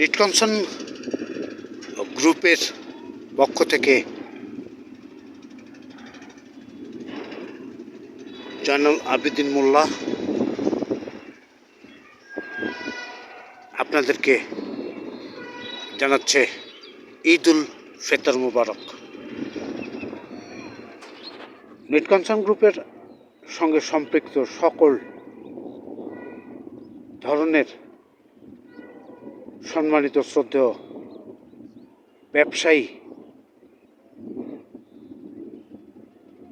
নিটকনসন গ্রুপের পক্ষ থেকে জয়নাল আবিদিন মোল্লা আপনাদেরকে জানাচ্ছে ঈদ উল ফেতর মুবারক। নিটকনসন গ্রুপের সঙ্গে সম্পৃক্ত সকল ধরনের সম্মানিত শ্রদ্ধেয় ব্যবসায়ী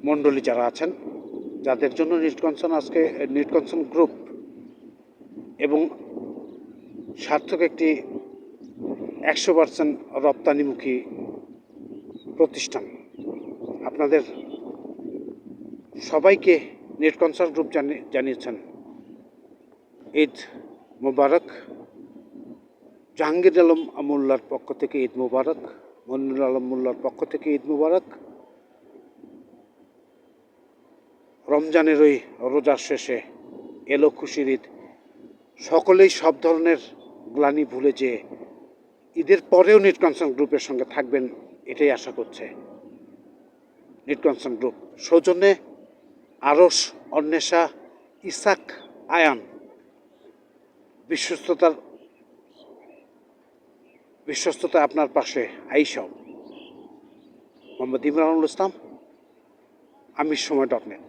মণ্ডলী যারা আছেন, যাদের জন্য নিটকনসন আজকে নিটকনসন গ্রুপ এবং সার্থক একটি একশো পার্সেন্ট রপ্তানিমুখী প্রতিষ্ঠান। আপনাদের সবাইকে নেটকনসন গ্রুপ জানি- জানিয়েছেন। ঈদ মোবারক। জাহাঙ্গীর আলম মোল্লার পক্ষ থেকে ঈদ মুবারক, মনিরুল আলম মোল্লার পক্ষ থেকে ঈদ মুবারক। রমজানের ওই রোজার শেষে এলো খুশির ঈদ। সকলেই সব ধরনের গ্লানি ভুলে যে ঈদের পরেও নিট কনসার্ন গ্রুপের সঙ্গে থাকবেন, এটাই আশা করছে। নিট কনসার্ন গ্রুপ সৌজন্যে আরস অন্বেষা, ইসাক, আয়ান, বিশ্বস্ততার বিশ্বস্ততা আপনার পাশে আইসাও। মোহাম্মদ ইমরানুল ইসলাম আমি সময় ডট নেট।